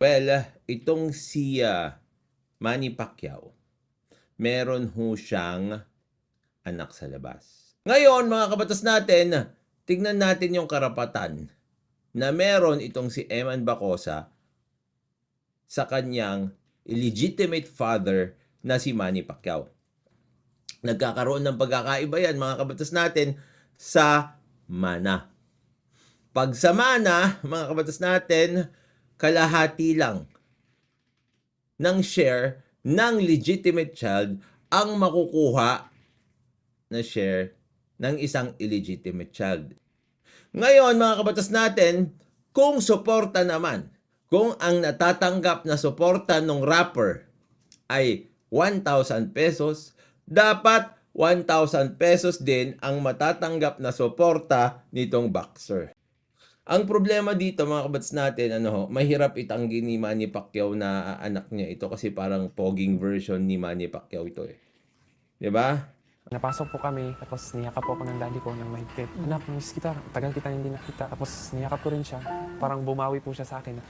Well, itong si ah, Manny Pacquiao, meron ho siyang anak sa labas. Ngayon, mga kabatas natin, tignan natin yung karapatan na meron itong si Eman Bacosa sa kanyang illegitimate father na si Manny Pacquiao. Nagkakaroon ng pagkakaiba yan, mga kabatas natin, sa mana. Pag sa mana, mga kabatas natin, kalahati lang ng share ng legitimate child ang makukuha na share ng isang illegitimate child. Ngayon, mga kabatas natin, kung suporta naman, kung ang natatanggap na suporta ng rapper ay 1,000 pesos, dapat 1,000 pesos din ang matatanggap na suporta nitong boxer. Ang problema dito mga kabats natin, ano ho, mahirap itanggi ni Manny Pacquiao na anak niya ito kasi parang poging version ni Manny Pacquiao ito eh. 'Di ba? Napasok po kami, tapos niyakap po ako ng daddy ko ng mahigpit. Anak, miss kita. Tagal kita hindi nakita. Tapos niyakap ko rin siya. Parang bumawi po siya sa akin.